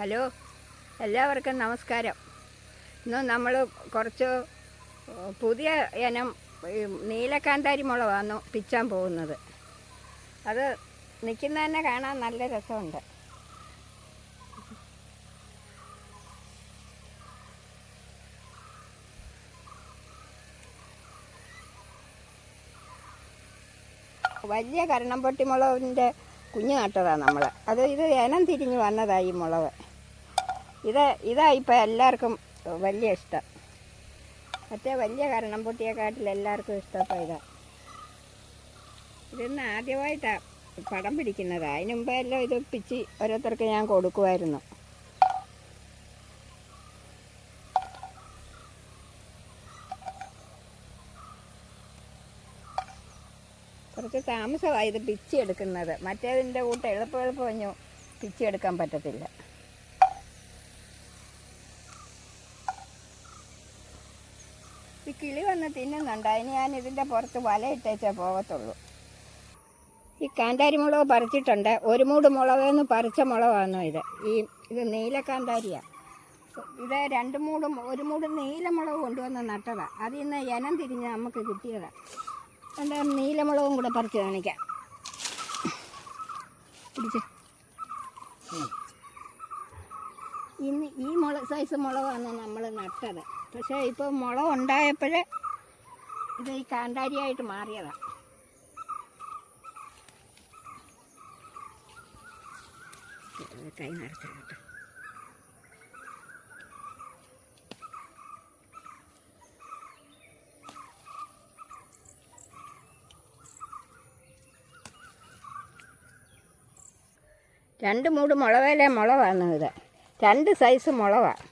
Hello? എല്ലാവർക്കും നമസ്കാരം. ഇന്ന് നമ്മൾ കുറച്ച് പുതിയ ഇനം നീലക്കാന്താരി മുളകാണ് പിച്ചാൻ പോകുന്നത്. അത് നിൽക്കുന്ന തന്നെ കാണാൻ നല്ല രസമുണ്ട്. വലിയ കരണംപൊട്ടി മുളകിന്റെ കുഞ്ഞു നട്ടതാണ് നമ്മൾ അത് ഇത് ഇനം തിരിഞ്ഞ് വന്നതായി മുളക്. ഇത് ഇതാ ഇപ്പം എല്ലാവർക്കും വലിയ ഇഷ്ടം. മറ്റേ വലിയ കാരണം പൊട്ടിയെക്കാട്ടിൽ എല്ലാവർക്കും ഇഷ്ടപ്പെട്ട ഇതാ. ഇതൊന്ന് ആദ്യമായിട്ടാണ് പടം പിടിക്കുന്നത്. അതിന് മുമ്പേ എല്ലാം ഇത് പിച്ചി ഓരോരുത്തർക്ക് ഞാൻ കൊടുക്കുമായിരുന്നു. കുറച്ച് താമസമായി ഇത് പിച്ചി എടുക്കുന്നത്. മറ്റേതിന്റെ കൂട്ട് എളുപ്പം എളുപ്പം ഒന്നും പിച്ചി എടുക്കാൻ പറ്റത്തില്ല. ഈ കിളി വന്ന് തിന്നുന്നുണ്ട് അതിന് ഞാൻ ഇതിന്റെ പുറത്ത് വല ഇട്ടേച്ചേ പോകത്തുള്ളൂ. ഈ കാന്താരി മുളക് പറിച്ചിട്ടുണ്ട്. ഒരു മൂട് മുളകെന്ന് പറിച്ച മുളകാണോ ഇത്? ഈ ഇത് നീല കാന്താരിയാണ് ഇത് രണ്ട് മൂടും ഒരു മൂട് നീലമുളക് കൊണ്ടുവന്ന് നട്ടതാണ് അതിൽ നിന്ന് ഇനം തിരിഞ്ഞ് നമുക്ക് കിട്ടിയതാണ് എന്താ നീലമുളകും കൂടെ പറിച്ച് കാണിക്കാം. പിടിച്ച്. ഇന്ന് ഈ മുളക് സൈസ് മുളകാണ് നമ്മൾ നട്ടത്. പക്ഷേ ഇപ്പോൾ മുളക് ഉണ്ടായപ്പോഴേ ഇത് ഈ കാന്താരിയായിട്ട് മാറിയതാണ് കൈ രണ്ട് മൂട് മുളകല്ലേ മുളകാണ് ഇത്. രണ്ട് സൈസ് മുളകാണ്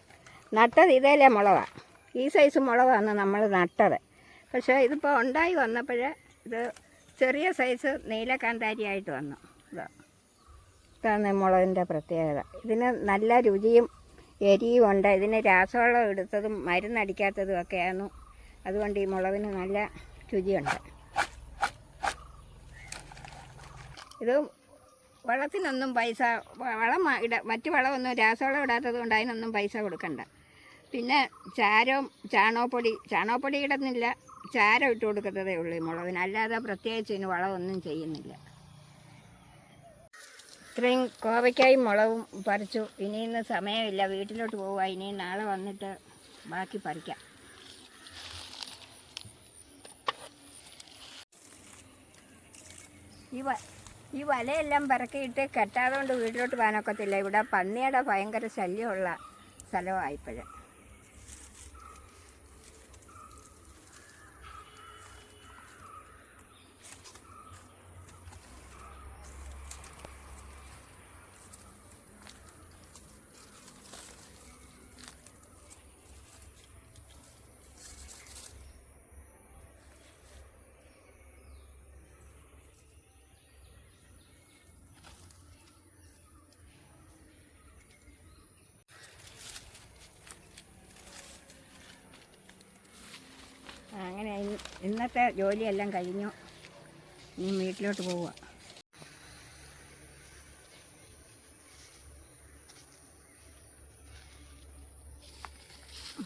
നട്ടത് ഇതേലെ മുളകാണ് ഈ സൈസ് മുളകാണ് നമ്മൾ നട്ടത്. പക്ഷേ ഇതിപ്പോൾ ഉണ്ടായി വന്നപ്പോൾ ഇത് ചെറിയ സൈസ് നീലക്കാന്താരിയായിട്ട് വന്നു. ഇതാ. ഇതാണ് മുളകിന്റെ പ്രത്യേകത. ഇതിന് നല്ല രുചിയും എരിയും ഉണ്ട്. ഇതിന് രാസവളം എടുത്തതും മരുന്നടിക്കാത്തതും ഒക്കെയാണ്. അതുകൊണ്ട് ഈ മുളകിന് നല്ല രുചിയുണ്ട്. ഇത് വളത്തിനൊന്നും പൈസ വളം ഇട മറ്റു വളമൊന്നും രാസവളം ഇടാത്തത് കൊണ്ട് അതിനൊന്നും പൈസ കൊടുക്കണ്ട. പിന്നെ ചാരവും ചാണകപ്പൊടി ചാണകപ്പൊടി ഇടുന്നില്ല ചാരം ഇട്ട് കൊടുക്കുന്നതേ ഉള്ളൂ മുളകിന്. അല്ലാതെ പ്രത്യേകിച്ച് ഇതിന് വളമൊന്നും ചെയ്യുന്നില്ല. ഇത്രയും കോവയ്ക്കായും മുളകും പറിച്ചു. ഇനിയിന്ന് സമയമില്ല. വീട്ടിലോട്ട് പോവുക. ഇനി നാളെ വന്നിട്ട് ബാക്കി പറിക്കാം. ഈ ഈ വലയെല്ലാം പറക്കിയിട്ട് കെട്ടാതെ കൊണ്ട് വീട്ടിലോട്ട് പോകാനൊക്കത്തില്ല. ഇവിടെ പന്നിയുടെ ഭയങ്കര ശല്യമുള്ള സ്ഥലമായിപ്പോഴ് അങ്ങനെ ഇന്ന് ഇന്നത്തെ ജോലിയെല്ലാം കഴിഞ്ഞു. ഇനി വീട്ടിലോട്ട് പോവുക.